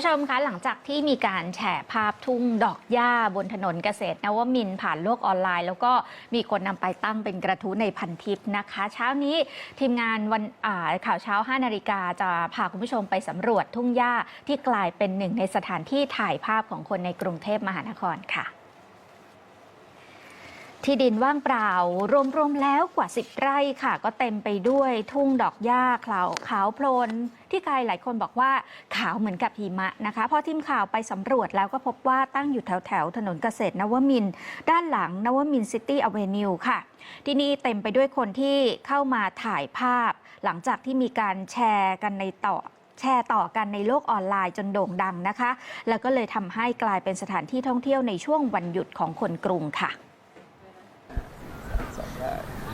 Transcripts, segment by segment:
ผู้ชมคะหลังจากที่มีการแฉภาพทุ่งดอกหญ้าบนถนนเกษตรนวมินผ่านโลกออนไลน์ แล้วก็มีคนนำไปตั้งเป็นกระทู้ในพันทิปนะคะ เช้านี้ทีมงานวันข่าวเช้า 5 นาฬิกาจะพาคุณผู้ชมไปสำรวจทุ่งหญ้าที่กลายเป็นหนึ่งในสถานที่ถ่ายภาพของคนในกรุงเทพมหานครค่ะ ที่ดินว่างเปล่า รวมๆแล้วกว่า 10 ไร่ค่ะ ก็เต็มไปด้วยทุ่งดอกหญ้าขาวขาวโพลน ที่ใครหลายคนบอกว่าขาวเหมือนกับหิมะนะคะ พอทีมข่าวไปสำรวจแล้วก็พบว่าตั้งอยู่แถวแถวถนนเกษตรนวมิน ด้านหลังนวมินซิตี้อเวนิวค่ะ ที่นี่เต็มไปด้วยคนที่เข้ามาถ่ายภาพ หลังจากที่มีการแชร์กันในต่อแชร์ต่อกันในโลกออนไลน์จนโด่งดังนะคะ แล้วก็เลยทำให้กลายเป็นสถานที่ท่องเที่ยวในช่วงวันหยุดของคนกรุงค่ะ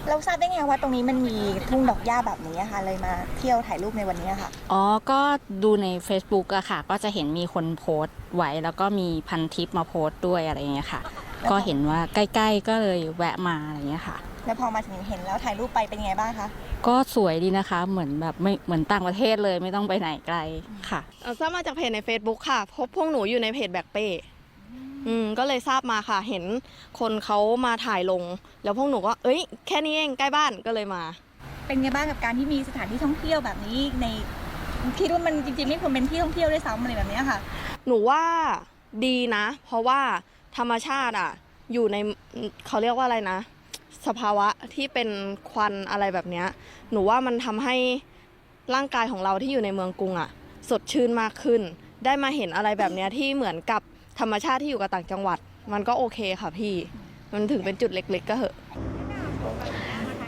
เราทราบได้ไงว่าตรงนี้มันมีทุ่งดอกหญ้าแบบนี้อะค่ะ เลยมาเที่ยวถ่ายรูปในวันนี้อะค่ะ อ๋อ ก็ดูใน Facebook อะค่ะ ก็จะเห็นมีคนโพสต์ไว้ แล้วก็มีพันทิปมาโพสต์ด้วยอะไรอย่างเงี้ยค่ะ ก็เห็นว่าใกล้ๆ ก็เลยแวะมาอะไรอย่างเงี้ยค่ะ แล้วพอมาถึงเห็นแล้วถ่ายรูปไปเป็นยังไงบ้างคะ ก็สวยดีนะคะ เหมือนแบบไม่เหมือนต่างประเทศเลยไม่ต้องไปไหนไกลค่ะ เอ่อทราบมาจากเพจใน Facebook ค่ะ พบพวกหนูอยู่ในเพจแบกเป้ อืมก็เลยทราบมาค่ะ เห็นคนเขามาถ่ายลง แล้วพวกหนูก็เอ้ยแค่นี้เองใกล้บ้านก็เลยมา เป็นไงบ้างกับการที่มีสถานที่ท่องเที่ยวแบบนี้ในคิดว่ามันจริงๆไม่ควรเป็นที่ท่องเที่ยวด้วยซ้ำอะไรแบบนี้ค่ะ หนูว่าดีนะ เพราะว่าธรรมชาติอะ อยู่ในเขาเรียกว่าอะไรนะ สภาวะที่เป็นควันอะไรแบบเนี้ย หนูว่ามันทำให้ร่างกายของเราที่อยู่ในเมืองกรุงอะ สดชื่นมากขึ้น ได้มาเห็นอะไรแบบเนี้ยที่เหมือนกับธรรมชาติที่อยู่กับต่างจังหวัด มันก็โอเคค่ะพี่ มันถึงเป็นจุดเล็ก ๆ ก็เหอะ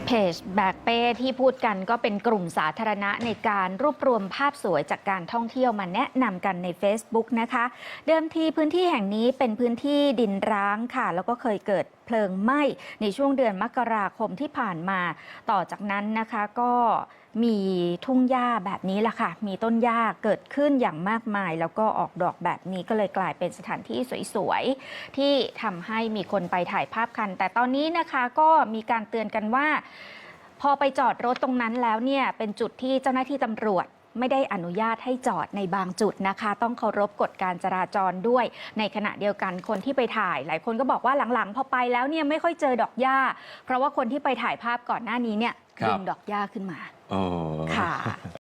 เพจแบกเป้ที่พูดกันก็เป็นกลุ่มสาธารณะในการรวบรวมภาพสวยจากการท่องเที่ยวมาแนะนำกันใน Facebook นะคะ เดิมทีพื้นที่แห่งนี้เป็นพื้นที่ดินร้างค่ะ แล้วก็เคยเกิดเพลิงไหม้ในช่วงเดือนมกราคมที่ผ่านมา ต่อจากนั้นนะคะก็ มีทุ่งหญ้าแบบนี้แหละค่ะ มีต้นหญ้าเกิดขึ้นอย่างมากมาย แล้วก็ออกดอกแบบนี้ก็เลยกลายเป็นสถานที่สวยๆ ที่ทำให้มีคนไปถ่ายภาพกัน แต่ตอนนี้นะคะก็มีการเตือนกันว่า พอไปจอดรถตรงนั้นแล้วเนี่ยเป็นจุดที่เจ้าหน้าที่ตำรวจ ไม่ได้อนุญาตให้จอดในบางจุดนะคะ ต้องเคารพกฎการจราจรด้วย ในขณะเดียวกันคนที่ไปถ่าย หลายคนก็บอกว่าหลังๆ พอไปแล้วเนี่ยไม่ค่อยเจอดอกหญ้า เพราะว่าคนที่ไปถ่ายภาพก่อนหน้านี้เนี่ยครับ ดึงดอกหญ้าขึ้นมาโอ้ค่ะ